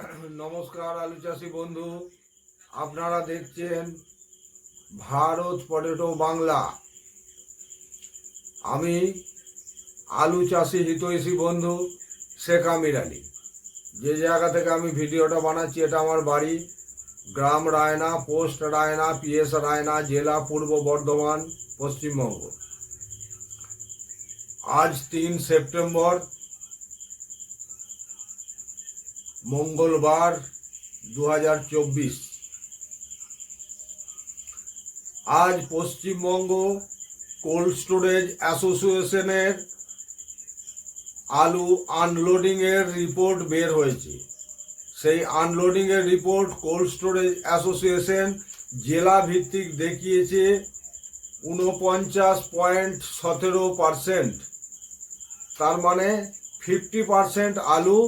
নমস্কার আলু চাষি বন্ধু। আপনারা দেখছেন ভারত পটেটো বাংলা। আমি আলু চাষি হিতৈষী বন্ধু শেখ আমির আলী। যে জায়গা থেকে আমি ভিডিওটা বানাচ্ছি, এটা আমার বাড়ি। গ্রাম রায়না, পোস্ট রায়না, পিএস রায়না, জেলা পূর্ব বর্ধমান, পশ্চিমবঙ্গ। আজ তিন সেপ্টেম্বর মঙ্গলবার দু হাজার চব্বিশ। আজ পশ্চিমবঙ্গ কোল্ড স্টোরেজ অ্যাসোসিয়েশনের আলু আনলোডিংয়ের রিপোর্ট বের হয়েছে। সেই আনলোডিংয়ের রিপোর্ট কোল্ড স্টোরেজ অ্যাসোসিয়েশন জেলা ভিত্তিক দেখিয়েছে উনপঞ্চাশ পয়েন্ট সতেরো পারসেন্ট। তার মানে ফিফটি পারসেন্ট আলু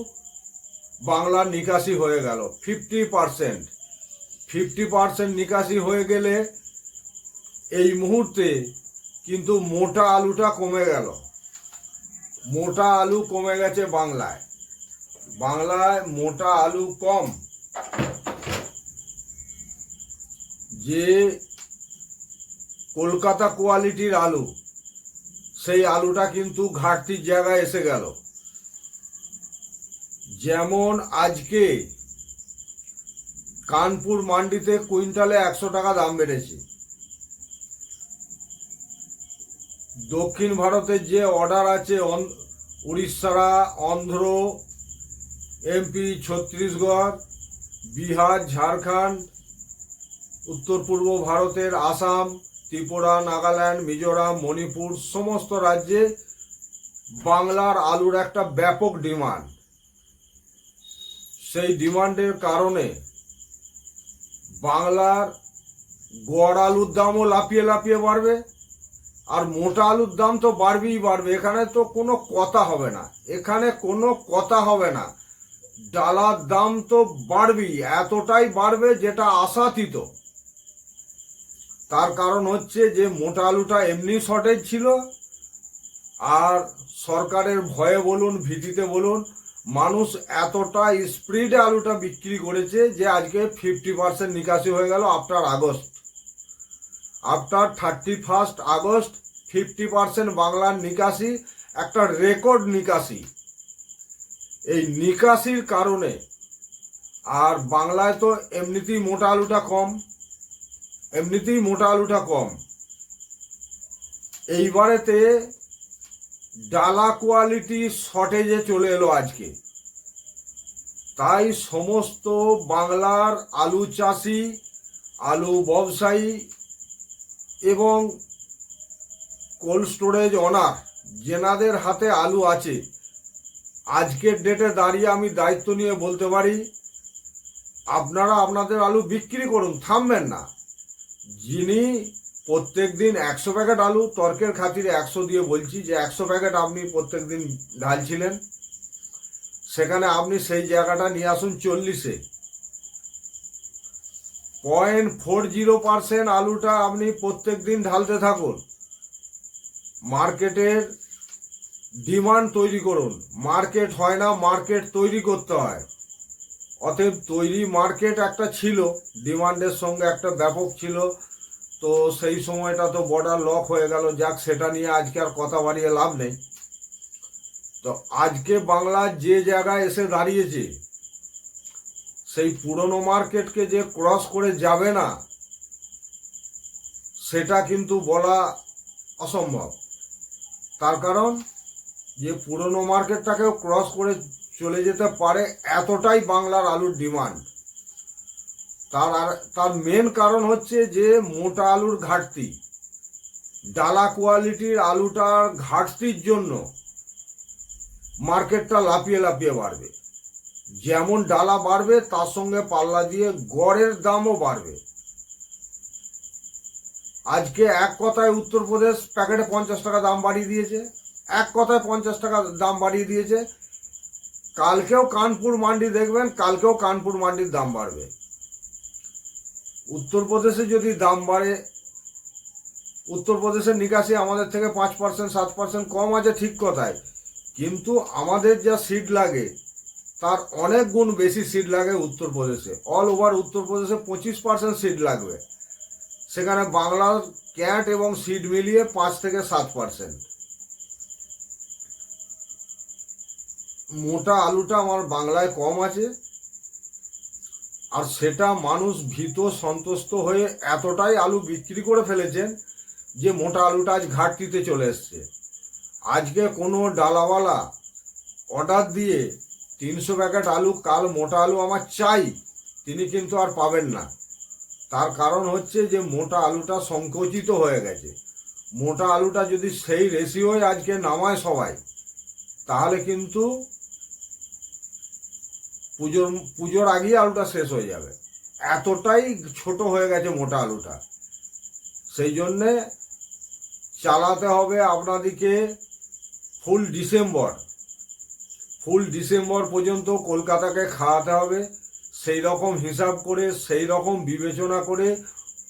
বাংলার নিকাশি হয়ে গেল। ফিফটি পারসেন্ট ফিফটি পারসেন্ট নিকাশি হয়ে গেলে এই মুহূর্তে কিন্তু মোটা আলুটা কমে গেল। মোটা আলু কমে গেছে বাংলায়। বাংলায় মোটা আলু কম। যে কলকাতা কোয়ালিটির আলু, সেই আলুটা কিন্তু ঘাটতির জায়গায় এসে গেল। যেমন আজকে কানপুর মান্ডিতে কুইন্টালে একশো টাকা দাম বেড়েছে। দক্ষিণ ভারতের যে অর্ডার আছে উড়িষ্যারা অন্ধ্র, এমপি ছত্তিশগড়, বিহার, ঝাড়খণ্ড, উত্তর পূর্ব ভারতের আসাম, ত্রিপুরা, নাগাল্যান্ড, মিজোরাম, মণিপুর, সমস্ত রাজ্যে বাংলার আলুর একটা ব্যাপক ডিমান্ড। সেই ডিমান্ডের কারণে বাংলার গড় আলুর দামও লাফিয়ে লাফিয়ে বাড়বে, আর মোটা আলুর দাম তো বাড়বেই বাড়বে। এখানে তো কোনো কথা হবে না। এখানে কোনো কথা হবে না। ডালার দাম তো বাড়বেই, এতটাই বাড়বে যেটা আশাতীত। তার কারণ হচ্ছে যে মোটা আলুটা এমনি শর্টেজ ছিল, আর সরকারের ভয়ে বলুন, ভীতিতে বলুন মানুষ এতটা স্পিডে আলুটা বিক্রি করেছে যে আজকে ফিফটি পার্সেন্ট নিকাশি হয়ে গেল after August after thirty first August fifty percent বাংলার নিকাশি, একটা রেকর্ড নিকাশি। এই নিকাশির কারণে আর বাংলায় তো এমনিতেই মোটা আলুটা কম, এমনিতেই মোটা আলুটা কম। এইবারেতে ডালা কোয়ালিটি শর্টেজে চলে এলো আজকে। তাই সমস্ত বাংলার আলু চাষি, আলু ব্যবসায়ী এবং কোল্ড স্টোরেজ অনার, যেনাদের হাতে আলু আছে, আজকের ডেটে দাঁড়িয়ে আমি দায়িত্ব নিয়ে বলতে পারি, আপনারা আপনাদের আলু বিক্রি করুন, থামবেন না। যিনি প্রত্যেক দিন একশো প্যাকেট আলু, তর্কের খাতিরে একশো দিয়ে বলছি যে একশো প্যাকেট আপনি প্রত্যেক দিন ঢালছিলেন। সেখানে আপনি সেই জায়গাটা নিয়ে আসুন চল্লিশে। পয়েন্ট ফোর জিরো পার্সেন্ট আলুটা আপনি প্রত্যেক দিন ঢালতে থাকুন। মার্কেটের ডিমান্ড তৈরি করুন। মার্কেট হয় না, মার্কেট তৈরি করতে হয়। অতএব তৈরি মার্কেট একটা ছিল, ডিমান্ডের সঙ্গে একটা ব্যাপক ছিল। তো সেই সময়টা তো বর্ডার লক হয়ে গেল। যাক, সেটা নিয়ে আজকে আর কথা বাড়িয়ে লাভ নেই। তো আজকে বাংলা যে জায়গায় এসে দাঁড়িয়েছে, সেই পুরনো মার্কেটকে যে ক্রস করে যাবে না, সেটা কিন্তু বলা অসম্ভব। তার কারণ, যে পুরনো মার্কেটটাকেও ক্রস করে চলে যেতে পারে, এতটাই বাংলার আলুর ডিমান্ড তার আর, তার মেন কারণ হচ্ছে যে মোটা আলুর ঘাটতি। ডালা কোয়ালিটির আলুটার ঘাটতির জন্য মার্কেটটা লাফিয়ে লাফিয়ে বাড়বে। যেমন ডালা বাড়বে, তার সঙ্গে পাল্লা দিয়ে গড়ের দামও বাড়বে। আজকে এক কথায় উত্তরপ্রদেশ প্যাকেটে পঞ্চাশ টাকা দাম বাড়িয়ে দিয়েছে। এক কথায় পঞ্চাশ টাকা দাম বাড়িয়ে দিয়েছে। কালকেও কানপুর মান্ডি দেখবেন, কালকেও কানপুর মান্ডির দাম বাড়বে। উত্তরপ্রদেশে যদি দাম বাড়ে, উত্তরপ্রদেশের নিকাশি আমাদের থেকে পাঁচ পার্সেন্ট, সাত পার্সেন্ট কম আছে ঠিক কথায় কিন্তু আমাদের যা সিট লাগে, তার অনেক গুণ বেশি সিট লাগে উত্তরপ্রদেশে। অল ওভার উত্তরপ্রদেশে পঁচিশ পার্সেন্ট সিট লাগবে। সেখানে বাংলার ক্যাট এবং সিট মিলিয়ে পাঁচ থেকে সাত পার্সেন্ট। মোটা আলুটা আমার বাংলায় কম আছে। আর সেটা মানুষ ভীত, সন্তুষ্ট হয়ে এতটাই আলু বিক্রি করে ফেলেছেন যে মোটা আলুটা আজ ঘাটতিতে চলে এসছে। আজকে কোনো ডালাওয়ালা অর্ডার দিয়ে তিনশো প্যাকেট আলু, কাল মোটা আলু আমার চাই, তিনি কিন্তু আর পাবেন না। তার কারণ হচ্ছে যে মোটা আলুটা সংকুচিত হয়ে গেছে। মোটা আলুটা যদি সেই রেশিওয় আজকে নামায় সবাই, তাহলে কিন্তু পুজোর পুজোর আগেই আলুটা শেষ হয়ে যাবে। এতটাই ছোট হয়ে গেছে মোটা আলুটা। সেই জন্যে চালাতে হবে আপনাদেরকে ফুল ডিসেম্বর। ফুল ডিসেম্বর পর্যন্ত কলকাতাকে খাওয়াতে হবে। সেই রকম হিসাব করে, সেই রকম বিবেচনা করে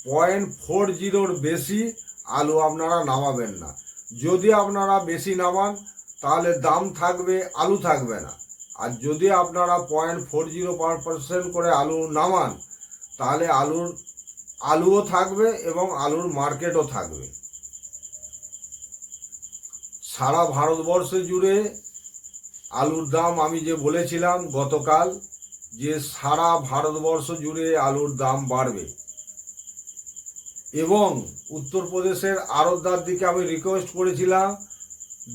পয়েন্ট ফোর জিরোর বেশি আলু আপনারা নামাবেন না। যদি আপনারা বেশি নামান, তাহলে দাম থাকবে, আলু থাকবে না। আর যদি আপনারা পয়েন্ট ফোর জিরো পার্সেন্ট করে আলু নামান তাহলে আলুর আলুও থাকবে এবং আলুর মার্কেটও থাকবে। সারা ভারতবর্ষ জুড়ে আলুর দাম আমি যে বলেছিলাম গতকাল, যে সারা ভারতবর্ষ জুড়ে আলুর দাম বাড়বে। এবং উত্তরপ্রদেশের আড়তদার দিকে আমি রিকোয়েস্ট করেছিলাম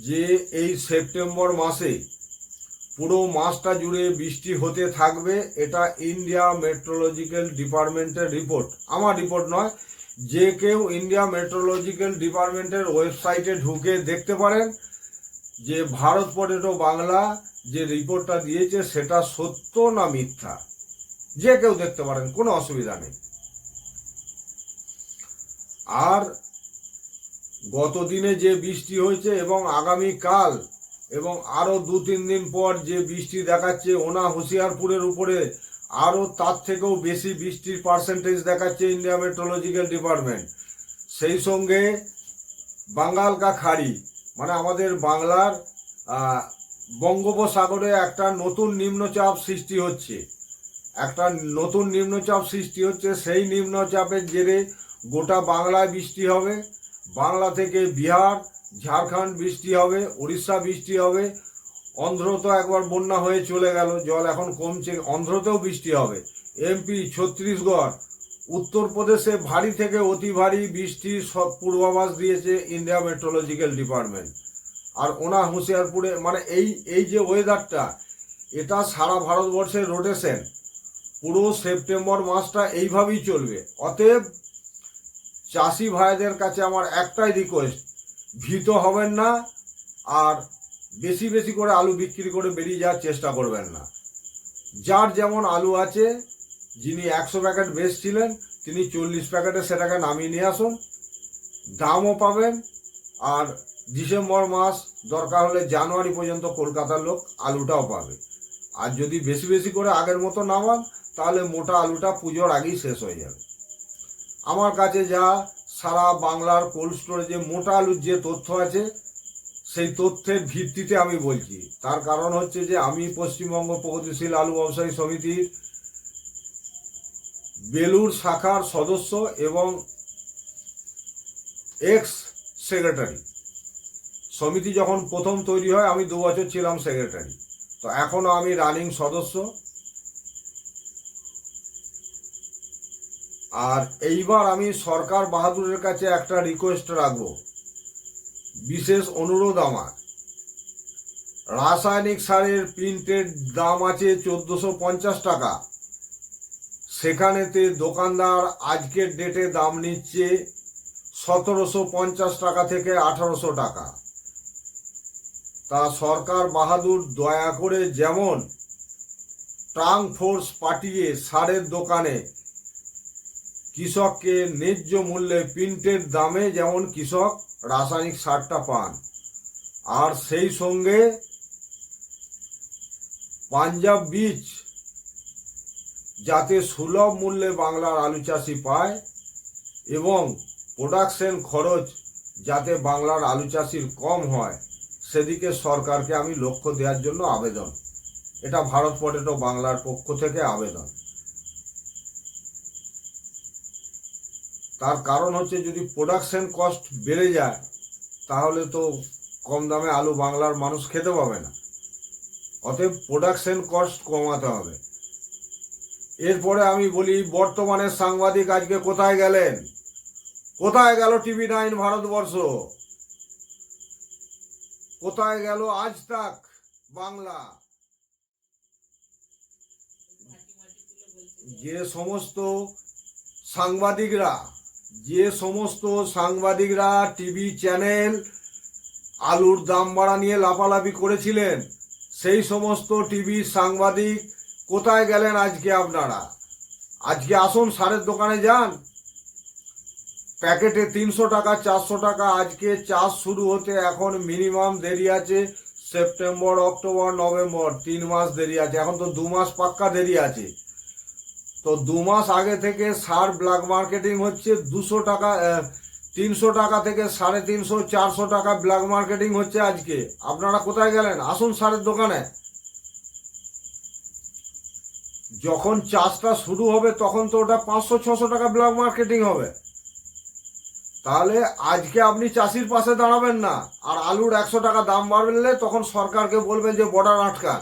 যে এই সেপ্টেম্বর মাসে পুরো মাসটা জুড়ে বৃষ্টি হতে থাকবে, এটা ইন্ডিয়া মেট্রোলজিক্যাল ডিপার্টমেন্টের রিপোর্ট আমার রিপোর্ট নয়, যে কেউ ইন্ডিয়া মেট্রোলজিক্যাল ডিপার্টমেন্টের ওয়েবসাইটে ঢুকে দেখতে পারেন যে ভারত পটেটো বাংলা যে রিপোর্টটা দিয়েছে, সেটা সত্য না মিথ্যা? যে কেউ দেখতে পারেন, কোনো অসুবিধা নেই। আর গত দিনে যে বৃষ্টি হয়েছে এবং আগামী কাল এবং আরও দু, তিন দিন পর যে বৃষ্টি দেখাচ্ছে, ওনা হুঁশিয়ারপুরের উপরে আরও তার থেকেও বেশি বৃষ্টির পার্সেন্টেজ দেখাচ্ছে ইন্ডিয়া মেট্রোলজিক্যাল ডিপার্টমেন্ট সেই সঙ্গে বাঙ্গাল কা খাড়ি মানে আমাদের বাংলার বঙ্গোপসাগরে একটা নতুন নিম্নচাপ সৃষ্টি হচ্ছে। একটা নতুন নিম্নচাপ সৃষ্টি হচ্ছে, সেই নিম্নচাপের জেরে গোটা বাংলায় বৃষ্টি হবে। বাংলা থেকে বিহার ঝাড়খণ্ড বৃষ্টি হবে, উড়িষ্যা বৃষ্টি হবে অন্ধ্র তো একবার বন্যা হয়ে চলে গেল, জল এখন কমছে, অন্ধ্রতেও বৃষ্টি হবে। এমপি ছত্তিশগড়, উত্তরপ্রদেশে ভারী থেকে অতি ভারী বৃষ্টির সব পূর্বাভাস দিয়েছে ইন্ডিয়া মেট্রোলজিক্যাল ডিপার্টমেন্ট। আর ওনা হুঁশিয়ারপুরে মানে এই এই যে ওয়েদারটা এটা সারা ভারতবর্ষের রোটেশন পুরো সেপ্টেম্বর মাসটা এইভাবেই চলবে। অতএব চাষি ভাইদের কাছে আমার একটাই রিকোয়েস্ট ভীত হবেন না আর বেশি বেশি করে আলু বিক্রি করে বেরিয়ে যাওয়ার চেষ্টা করবেন না। যার যেমন আলু আছে, যিনি একশো প্যাকেট বেচছিলেন, তিনি চল্লিশ প্যাকেটে সেটাকে নামিয়ে নিয়ে আসুন। দামও পাবেন আর ডিসেম্বর মাস দরকার হলে জানুয়ারি পর্যন্ত কলকাতার লোক আলুটাও পাবে। আর যদি বেশি বেশি করে আগের মতো নামান, তাহলে মোটা আলুটা পুজোর আগেই শেষ হয়ে যাবে। আমার কাছে যা সারা বাংলার কোল্ড স্টোরেজে মোটা আলুর যে তথ্য আছে, সেই তথ্যের ভিত্তিতে আমি বলছি। তার কারণ হচ্ছে যে, আমি পশ্চিমবঙ্গ প্রগতিশীল আলু ব্যবসায়ী সমিতির বেলুর শাখার সদস্য এবং এক্স সেক্রেটারি সমিতি যখন প্রথম তৈরি হয়, আমি দু বছর ছিলাম সেক্রেটারি তো এখনও আমি রানিং সদস্য। আর এইবার আমি সরকার বাহাদুরের কাছে একটা রিকোয়েস্ট রাখব। বিশেষ অনুরোধ আমার। রাসায়নিক সারের প্রিন্টের দাম আছে চোদ্দোশো পঞ্চাশ টাকা। সেখানেতে দোকানদার আজকের ডেটে দাম নিচ্ছে সতেরোশো পঞ্চাশ টাকা থেকে আঠারোশো টাকা। তা সরকার বাহাদুর দয়া করে যেমন ট্রাঙ্ক ফোর্স পাঠিয়ে সারের দোকানে কৃষককে ন্যায্য মূল্যে প্রিন্টের দামে যেমন কৃষক রাসায়নিক সারটা পান। আর সেই সঙ্গে পাঞ্জাব বীজ যাতে সুলভ মূল্যে বাংলার আলু চাষি পায় এবং প্রোডাকশন খরচ যাতে বাংলার আলু চাষির কম হয়, সেদিকে সরকারকে আমি লক্ষ্য দেওয়ার জন্য আবেদন। এটা ভারত পটেটো বাংলার পক্ষ থেকে আবেদন। তার কারণ হচ্ছে যদি প্রোডাকশন কস্ট বেড়ে যায়, তাহলে তো কম দামে আলু বাংলার মানুষ খেতে পাবে না। অতএব প্রোডাকশন কস্ট কমাতে হবে। এরপরে আমি বলি, বর্তমানে সাংবাদিক আজকে কোথায় গেলেন? কোথায় গেল টিভি নাইন ভারতবর্ষ? কোথায় গেল আজ তাক বাংলা? যে সমস্ত সাংবাদিকরা যে সমস্ত সাংবাদিকরা টিভি চ্যানেল আলুর দাম বাড়া নিয়ে লাফালাফি করেছিলেন, সেই সমস্ত টিভি সাংবাদিক কোথায় গেলেন আজকে আপনারা? আজকে আসুন সারের দোকানে যান। প্যাকেটে তিনশো টাকা, চারশো টাকা, আজকে চাষ শুরু হতে এখন মিনিমাম দেরি আছে, সেপ্টেম্বর, অক্টোবর, নভেম্বর, তিন মাস দেরি আছে, এখন তো দু মাস পাক্কা দেরি আছে। তো দু মাস আগে থেকে সার ব্ল্যাক মার্কেটিং হচ্ছে দুশো টাকা তিনশো টাকা থেকে সাড়ে তিনশো, চারশো টাকা ব্ল্যাক মার্কেটিং হচ্ছে আজকে। আপনারা কোথায় গেলেন? আসুন সারের দোকানে। যখন চাষটা শুরু হবে, তখন তো ওটা পাঁচশো, ছশো টাকা ব্ল্যাক মার্কেটিং হবে। তাহলে আজকে আপনি চাষির পাশে দাঁড়াবেন না, আর আলুর একশো টাকা দাম বাড়লে তখন সরকারকে বলবেন যে, বর্ডার আটকান।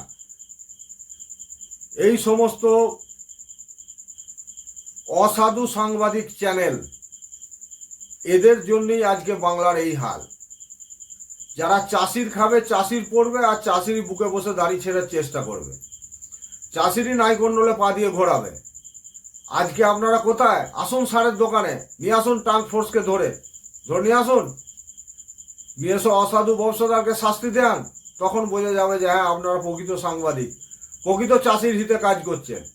এই সমস্ত অসাধু সাংবাদিক চ্যানেল। এদের জন্যই আজকে বাংলার এই হাল। যারা চাষির খাবে, চাষির পড়বে আর চাষির বুকে বসে দাড়ি ছেড়ার চেষ্টা করবে। চাষিরই নাইকন্ডলে পা দিয়ে ঘোরাবে। আজকে আপনারা কোথায়? আসুন সারের দোকানে, নিয়ে আসুন টাঙ্ক ফোর্সকে ধরে। ধরে নিয়ে আসুন। নিয়ে এসে অসাধু ব্যবসাদারকে শাস্তি দেন। তখন বোঝা যাবে যে হ্যাঁ আপনারা প্রকৃত সাংবাদিক, প্রকৃত চাষির হিতে কাজ করছেন।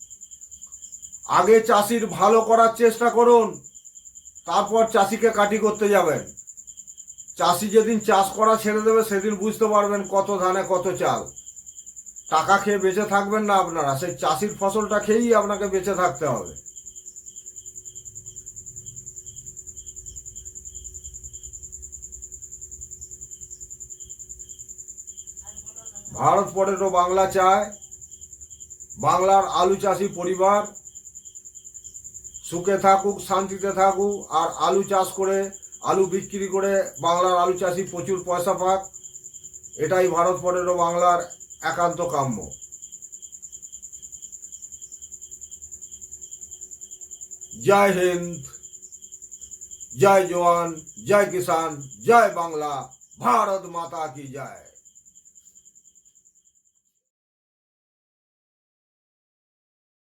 আগে চাষির ভালো করার চেষ্টা করুন, তারপর চাষিকে কাটি করতে যাবেন। চাষি যেদিন চাষ করা ছেড়ে দেবে, সেদিন বুঝতে পারবেন কত ধানে কত চাল। টাকা খেয়ে বেঁচে থাকবেন না আপনারা, সেই চাষির ফসলটা খেয়েই আপনাকে বেঁচে থাকতে হবে। ভারত পটেটো বাংলা চায়, বাংলার আলু চাষি পরিবার। সুখে থাকুক, শান্তিতে থাকুক, আর আলু চাষ করে, আলু বিক্রি করে বাংলার আলু চাষি প্রচুর পয়সা পাক। এটাই ভারত পটেটো বাংলার একান্ত কাম্য। জয় হিন্দ, জয় জওয়ান, জয় কিষান জয় বাংলা, ভারত মাতা কি জয়।